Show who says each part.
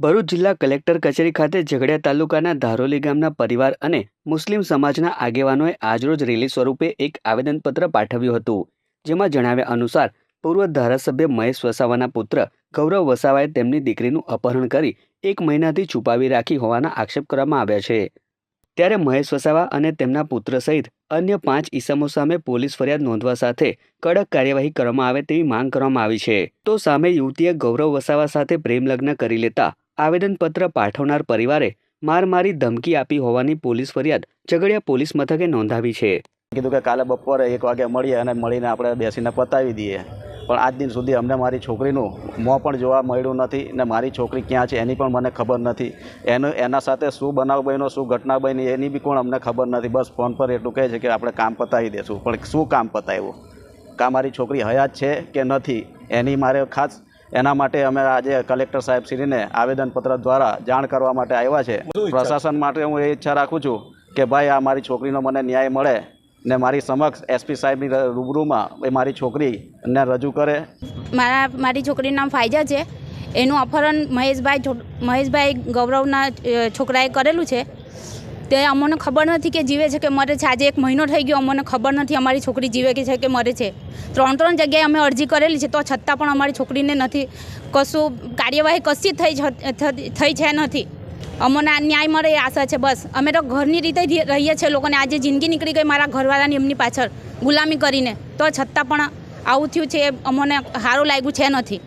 Speaker 1: ભરૂચ જિલ્લા કલેક્ટર કચેરી ખાતે ઝઘડિયા તાલુકાના ધારોલી ગામના પરિવાર અને મુસ્લિમ સમાજના આગેવાનોએ આજરોજ રેલી સ્વરૂપે એક આવેદનપત્ર પાઠવ્યું હતું, જેમાં જણાવ્યા અનુસાર, પૂર્વ ધારાસભ્ય મહેશ વસાવાના પુત્ર ગૌરવ વસાવાએ તેમની દીકરીનું અપહરણ કરી એક મહિનાથી છુપાવી રાખી હોવાના આક્ષેપ કરવામાં આવ્યા છે. ત્યારે મહેશ વસાવા અને તેમના પુત્ર સહિત અન્ય પાંચ ઈસમો સામે પોલીસ ફરિયાદ નોંધવા સાથે કડક કાર્યવાહી કરવામાં આવે તેવી માંગ કરવામાં આવી છે. તો સામે યુવતીએ ગૌરવ વસાવા સાથે પ્રેમ લગ્ન કરી લેતા આવેદનપત્ર પાઠવનાર પરિવારે માર મારી ધમકી આપી હોવાની પોલીસ ફરિયાદ ઝઘડિયા પોલીસ મથકે નોંધાવી છે.
Speaker 2: કીધું કે કાલે બપોરે એક વાગે મળીએ અને મળીને આપણે બેસીને પતાવી દઈએ. પણ આજ દિન સુધી અમને મારી છોકરીનું મોં પણ જોવા મળ્યું નથી ને મારી છોકરી ક્યાં છે એની પણ મને ખબર નથી. એનું, એના સાથે શું બનાવ બન્યો, શું ઘટના બની એની બી કોણ અમને ખબર નથી. બસ ફોન પર એટલું કહે છે કે આપણે કામ પતાવી દઈશું પણ શું કામ પતાવ્યું? કાં મારી છોકરી હયાત છે કે નથી એની મારે ખાસ એના માટે અમે આજે કલેક્ટર સાહેબ શ્રીને આવેદનપત્ર દ્વારા જાણ કરવા માટે આવ્યા છે. પ્રશાસન માટે હું એ ઈચ્છા રાખું છું કે ભાઈ આ મારી છોકરીનો મને ન્યાય મળે ને મારી સમક્ષ એસપી સાહેબની રૂબરૂમાં એ મારી છોકરીને રજૂ કરે.
Speaker 3: મારા મારી છોકરીનું નામ ફાયજા છે. એનું અપહરણ મહેશભાઈ મહેશભાઈ ગૌરવના છોકરાએ કરેલું છે. તે અમને ખબર નથી કે જીવે છે કે મરે છે. આજે એક મહિનો થઈ ગયો, અમને ખબર નથી અમારી છોકરી જીવે કે છે કે મરે છે. ત્રણ ત્રણ જગ્યાએ અમે અરજી કરેલી છે, તો છતાં પણ અમારી છોકરીને નથી, કશું કાર્યવાહી કશી થઈ થઈ છે નથી. અમને ન્યાય મળે એ આશા છે, બસ. અમે તો ઘરની રીતે રહીએ છીએ લોકોને. આજે જિંદગી નીકળી ગઈ મારા ઘરવાળાની એમની પાછળ ગુલામી કરીને. તો છતાં પણ આવું થયું છે એ અમને સારું લાગ્યું છે નથી.